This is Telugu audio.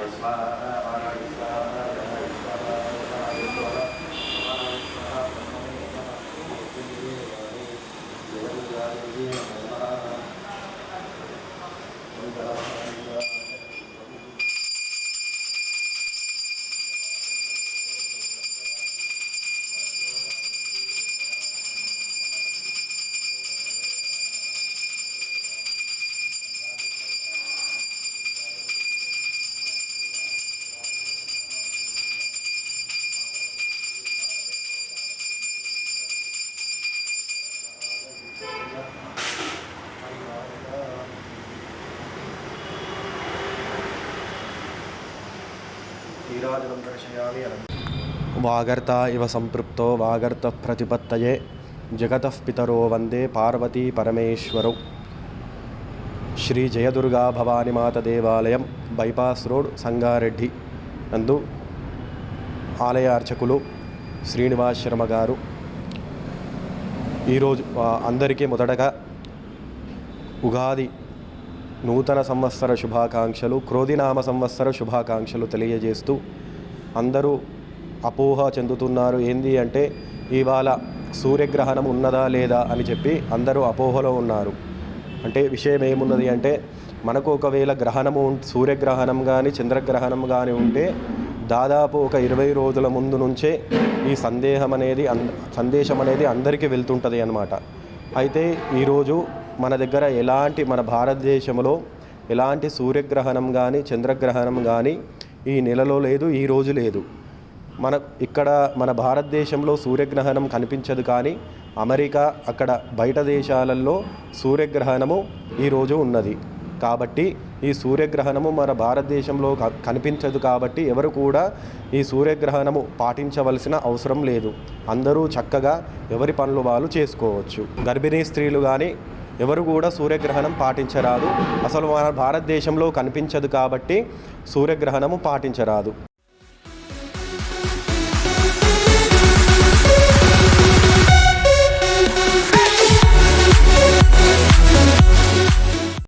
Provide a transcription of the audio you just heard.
Christ love. నీరాజనం దర్శయామి వాగర్త ఇవ సంపృప్తో వాగర్త ప్రతిపత్తయే జగతః పితరో వందే పార్వతీ పరమేశ్వరౌ. శ్రీ జయదుర్గా భవాని మాత దేవాలయం బైపాస్ రోడ్ సంగారెడ్డి నందు ఆలయ అర్చకులు శ్రీనివాస్ శర్మ గారు. ఈరోజు అందరికీ మొదటగా ఉగాది నూతన సంవత్సర శుభాకాంక్షలు క్రోధినామ సంవత్సర శుభాకాంక్షలు తెలియజేస్తూ అందరూ అపోహ చెందుతున్నారు. ఏంది అంటే ఇవాళ సూర్యగ్రహణం ఉన్నదా లేదా అని చెప్పి అందరూ అపోహలో ఉన్నారు. అంటే విషయం ఏమున్నది అంటే మనకు ఒకవేళ గ్రహణము ఉం- సూర్యగ్రహణం కానీ చంద్రగ్రహణం కానీ ఉంటే దాదాపు ఒక ఇరవై రోజుల ముందు నుంచే ఈ సందేహం అనేది అంద సందేశం అనేది అందరికీ వెళ్తుంటుంది అన్నమాట. అయితే ఈరోజు మన దగ్గర ఎలాంటి మన భారతదేశంలో ఎలాంటి సూర్యగ్రహణం కానీ చంద్రగ్రహణం కానీ ఈ నెలలో లేదు ఈ రోజు లేదు. మన ఇక్కడ మన భారతదేశంలో సూర్యగ్రహణం కనిపించదు కానీ అమెరికా అక్కడ బయట దేశాలలో సూర్యగ్రహణము ఈరోజు ఉన్నది. కాబట్టి ఈ సూర్యగ్రహణము మన భారతదేశంలో కనిపించదు కాబట్టి ఎవరు కూడా ఈ సూర్యగ్రహణము పాటించవలసిన అవసరం లేదు. అందరూ చక్కగా ఎవరి పనులు వాళ్ళు చేసుకోవచ్చు. గర్భిణీ స్త్రీలు కానీ ఎవరు కూడా సూర్యగ్రహణం పాటించరాదు. అసలు మన భారతదేశంలో కనిపించదు కాబట్టి సూర్యగ్రహణము పాటించరాదు.